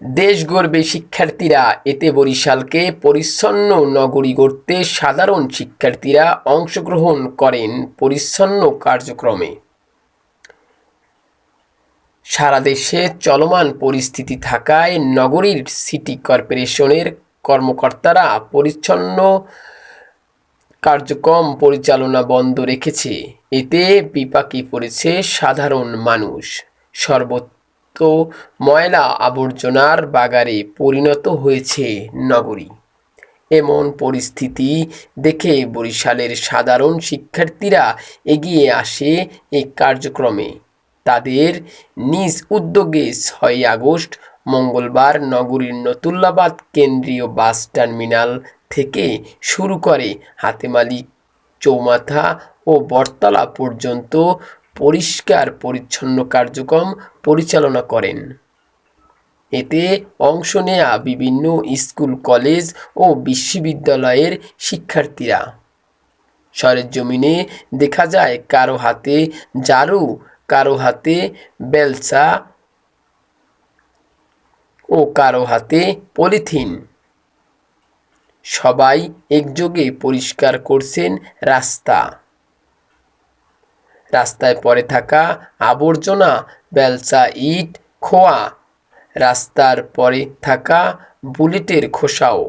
দেশ গড়বে শিক্ষার্থীরা এতে বরিশালকে পরিচ্ছন্ন নগরী গড়তে সাধারণ শিক্ষার্থীরা অংশগ্রহণ করেন পরিচ্ছন্ন কার্যক্রমে। সারা দেশে চলমান পরিস্থিতি থাকায় নগরীর সিটি কর্পোরেশনের কর্মকর্তারা পরিচ্ছন্ন কার্যক্রম পরিচালনা বন্ধ রেখেছে। এতে বিপাকে পড়েছে সাধারণ মানুষ। সর্বত্র ময়লা আবর্জনার বাগারে পরিণত হয়েছে নগরী। এমন পরিস্থিতি দেখে বরিশালের সাধারণ শিক্ষার্থীরা এগিয়ে আসে এই কার্যক্রমে। তাদের নিজ উদ্যোগে ছয় আগস্ট, মঙ্গলবার নগরীর নতুল্লাবাদ কেন্দ্রীয় বাস টার্মিনাল থেকে শুরু করে হাতেমালি, চৌমাথা ও বটতলা পর্যন্ত পরিষ্কার, পরিচ্ছন্ন কার্যক্রম পরিচালনা করেন। এতে অংশ নেয়া বিভিন্ন স্কুল, কলেজ ও বিশ্ববিদ্যালয়ের শিক্ষার্থীরা। সরেজমিনে দেখা যায় কারও হাতে ঝাড়ু, কারও হাতে বেলসা ও কারও হাতে পলিথিন। সবাই একযোগে পরিষ্কার করছেন রাস্তা। রাস্তায় পড়ে থাকা আবর্জনা, বেলচা, ইট, খোয়া, রাস্তার পরে থাকা বুলেটের খোসাও।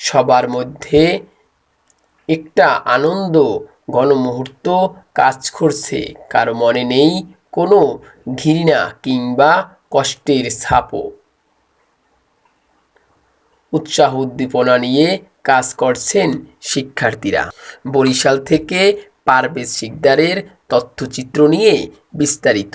সবার মধ্যে একটা আনন্দ গণমুহূর্ত কাজ করছে। কারও মনে নেই কোনো ঘৃণা কিংবা কষ্টের ছাপও। উৎসাহ উদ্দীপনা নিয়ে কাজ করছেন শিক্ষার্থীরা। বরিশাল থেকে পারভেজ শিকদারের তথ্যচিত্র নিয়ে বিস্তারিত।